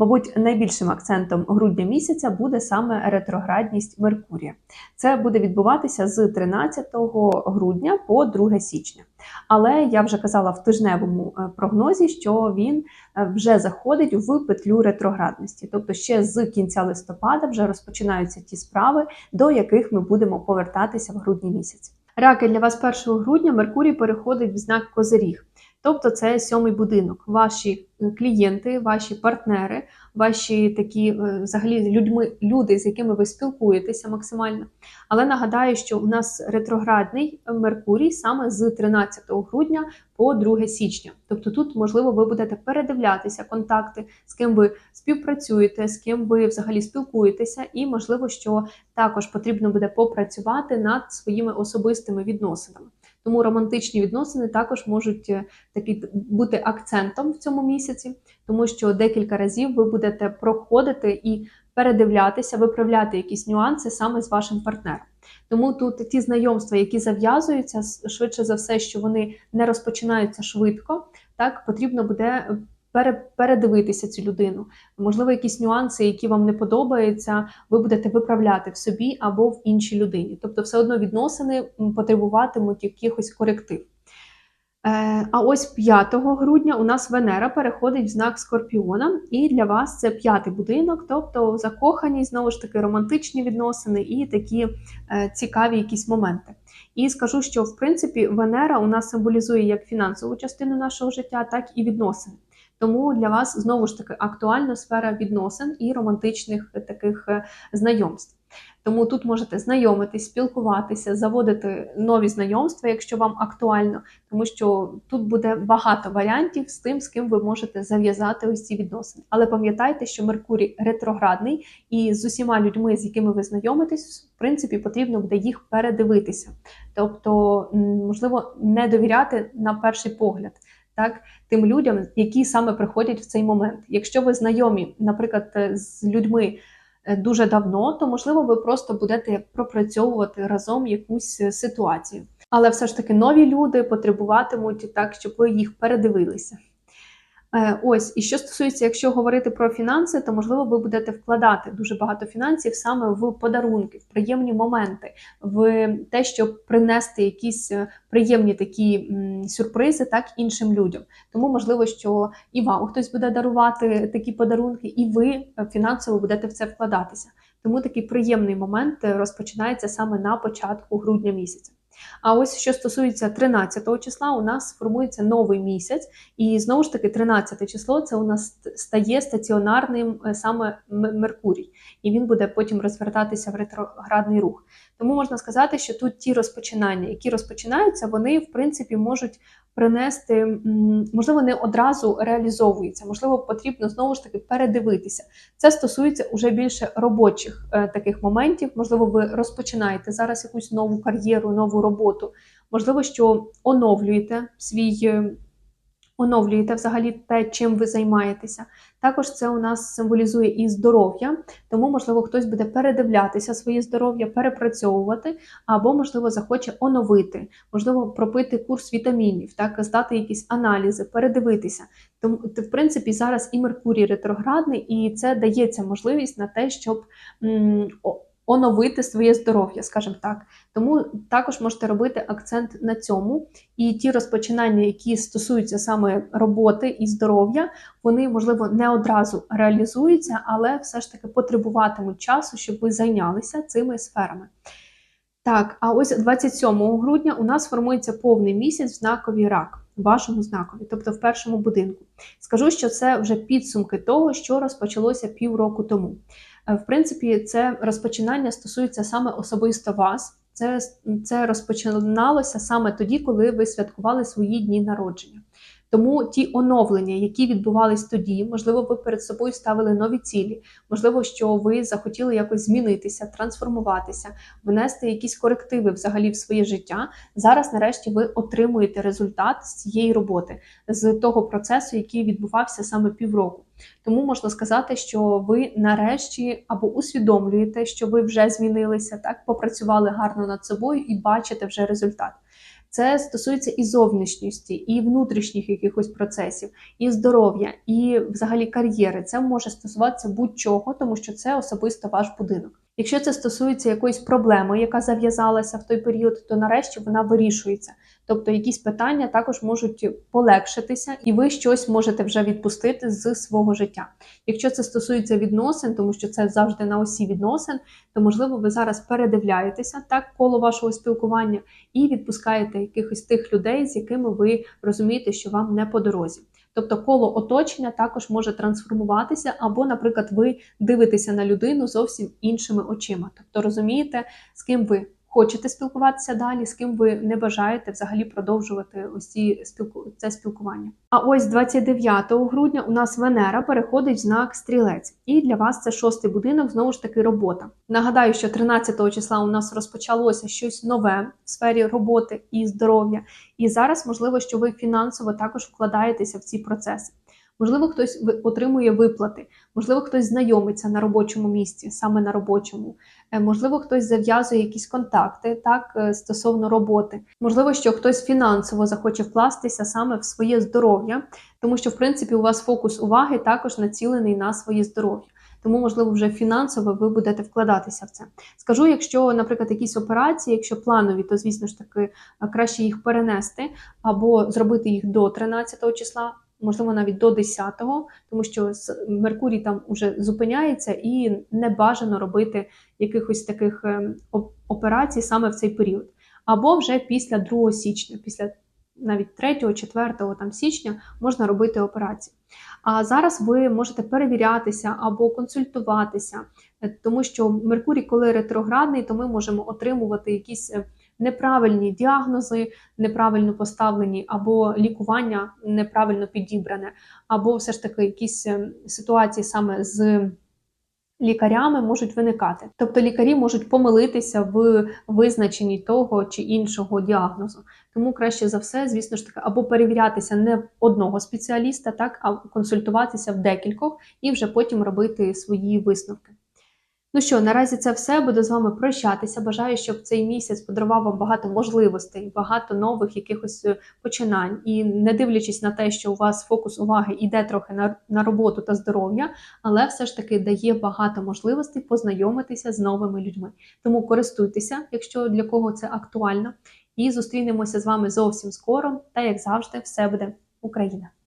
Мабуть, найбільшим акцентом грудня місяця буде саме ретроградність Меркурія. Це буде відбуватися з 13 грудня по 2 січня. Але я вже казала в тижневому е, прогнозі, що він е, вже заходить в петлю ретроградності. Тобто ще з кінця листопада вже розпочинаються ті справи, до яких ми будемо повертатися в грудні місяці. Раки для вас 1 грудня Меркурій переходить в знак Козиріг. Тобто це сьомий будинок. Ваші е, клієнти, ваші партнери, ваші такі е, взагалі людьми, люди, з якими ви спілкуєтеся максимально. Але нагадаю, що у нас ретроградний Меркурій саме з 13 грудня по 2 січня. Тобто тут, можливо, ви будете передивлятися контакти, з ким ви співпрацюєте, з ким ви взагалі спілкуєтеся, і можливо, що також потрібно буде попрацювати над своїми особистими відносинами. Тому романтичні відносини також можуть е, такі бути акцентом в цьому місяці, тому що декілька разів ви будете проходити і передивлятися, виправляти якісь нюанси саме з вашим партнером. Тому тут ті знайомства, які зав'язуються, швидше за все, що вони не розпочинаються швидко, так потрібно буде пере- передивитися цю людину. Можливо, якісь нюанси, які вам не подобаються, ви будете виправляти в собі або в іншій людині. Тобто, все одно відносини потребуватимуть якихось коректив. Е, А ось 5 грудня у нас Венера переходить в знак Скорпіона, і для вас це п'ятий будинок, тобто закохані, знову ж таки, романтичні відносини і такі е, цікаві якісь моменти. І скажу, що в принципі Венера у нас символізує як фінансову частину нашого життя, так і відносини. Тому для вас знову ж таки актуальна сфера відносин і романтичних таких е, знайомств. Тому тут можете знайомитись, спілкуватися, заводити нові знайомства, якщо вам актуально, тому що тут буде багато варіантів з тим, з ким ви можете зав'язати ось ці відносини. Але пам'ятайте, що Меркурій ретроградний, і з усіма людьми, з якими ви знайомитесь, в принципі, потрібно буде їх передивитися. Тобто, можливо, не довіряти на перший погляд. Так, тим людям, які саме приходять в цей момент. Якщо ви знайомі, наприклад, е, з людьми е, дуже давно, то можливо ви просто будете пропрацьовувати разом якусь е, ситуацію. Але все ж таки нові люди потребуватимуть так, щоб ви їх передивилися. Е, Ось, і що стосується, якщо говорити про фінанси, то можливо ви будете вкладати дуже багато фінансів саме в подарунки, в приємні моменти, в те, щоб принести якісь е, приємні такі сюрпризи так іншим людям. Тому можливо, що і вам хтось буде дарувати такі подарунки, і ви е, фінансово будете в це вкладатися. Тому такий приємний момент розпочинається саме на початку грудня місяця. А ось що стосується 13 числа, у нас формується новий місяць, і знову ж таки, 13 число це у нас стає стаціонарним е, саме Меркурій, і він буде потім розвертатися в ретроградний рух. Тому можна сказати, що тут ті розпочинання, які розпочинаються, вони в принципі можуть принести, можливо, не одразу реалізовуються, можливо, потрібно знову ж таки передивитися. Це стосується уже більше робочих е, таких моментів. Можливо, ви розпочинаєте зараз якусь нову кар'єру, нову роботу. Можливо, що оновлюєте свій. е, Оновлюєте взагалі те, чим ви займаєтеся. Також це у нас символізує і здоров'я, тому, можливо, хтось буде передивлятися своє здоров'я, перепрацьовувати, або, можливо, захоче оновити, можливо, пропити курс вітамінів, так, здати якісь аналізи, передивитися. Тому, в принципі, зараз і Меркурій ретроградний, і це дається можливість на те, щоб м, оновити своє здоров'я, скажімо так. Тому також можете робити акцент на цьому. І ті розпочинання, які стосуються саме роботи і здоров'я, вони, можливо, не одразу реалізуються, але все ж таки потребуватимуть часу, щоб ви зайнялися цими сферами. Так, а ось 27 грудня у нас формується повний місяць в знакові рак, в вашому знакові, тобто в першому будинку. Скажу, що це вже підсумки того, що розпочалося півроку тому. Е, В принципі, це розпочинання стосується саме особисто вас. Це, це розпочиналося саме тоді, коли ви святкували свої дні народження. Тому ті оновлення, які відбувались тоді, можливо, ви перед собою ставили нові цілі, можливо, що ви захотіли якось змінитися, трансформуватися, внести якісь корективи взагалі в своє життя. Зараз, нарешті, ви отримуєте результат з цієї роботи, з того процесу, який відбувався саме півроку. Тому можна сказати, що ви нарешті або усвідомлюєте, що ви вже змінилися, так попрацювали гарно над собою і бачите вже результат. Це стосується і зовнішньості, і внутрішніх якихось процесів, і здоров'я, і взагалі кар'єри. Це може стосуватися будь-чого, тому що це особисто ваш будинок. Якщо це стосується якоїсь проблеми, яка зав'язалася в той період, то нарешті вона вирішується. Тобто якісь питання також можуть полегшитися, і ви щось можете вже відпустити з свого життя. Якщо це стосується відносин, тому що це завжди на осі відносин, то можливо ви зараз передивляєтеся так коло вашого спілкування і відпускаєте якихось тих людей, з якими ви розумієте, що вам не по дорозі. Тобто коло оточення також може трансформуватися, або, наприклад, ви дивитеся на людину зовсім іншими очима. Тобто розумієте, з ким ви хочете спілкуватися далі, з ким ви не бажаєте взагалі продовжувати ось ці спілку... це спілкування. А ось 29 грудня у нас Венера переходить в знак стрілець, і для вас це шостий будинок, знову ж таки, робота. Нагадаю, що 13 числа у нас розпочалося щось нове в сфері роботи і здоров'я. І зараз можливо, що ви фінансово також вкладаєтеся в ці процеси. Можливо, хтось отримує виплати, можливо, хтось знайомиться на робочому місці, саме на робочому. Е, Можливо, хтось зав'язує якісь контакти так е, стосовно роботи. Можливо, що хтось фінансово захоче вкластися саме в своє здоров'я, тому що в принципі у вас фокус уваги також націлений на своє здоров'я. Тому, можливо, вже фінансово ви будете вкладатися в це. Скажу, якщо, наприклад, якісь операції, якщо планові, то звісно ж таки е, краще їх перенести або зробити їх до 13 числа, можливо, навіть до 10-го, тому що Меркурій там уже зупиняється і не бажано робити якихось таких ем, операцій саме в цей період. Або вже після 2 січня, після навіть 3, 4 там, січня можна робити операції. А зараз ви можете перевірятися або консультуватися, е, тому що Меркурій, коли ретроградний, то ми можемо отримувати якісь е, неправильні діагнози, неправильно поставлені, або лікування неправильно підібране, або все ж таки якісь е, ситуації саме з лікарями можуть виникати. Тобто лікарі можуть помилитися в визначенні того чи іншого діагнозу. Тому краще за все, звісно ж таки, або перевірятися не в одного спеціаліста, так а консультуватися в декількох і вже потім робити свої висновки. Ну що, наразі це все. Буду з вами прощатися. Бажаю, щоб цей місяць подарував вам багато можливостей, багато нових якихось е, починань. І не дивлячись на те, що у вас фокус уваги йде трохи на, на роботу та здоров'я, але все ж таки дає багато можливостей познайомитися з новими людьми. Тому користуйтеся, якщо для кого це актуально. І зустрінемося з вами зовсім скоро. Та як завжди, все буде Україна!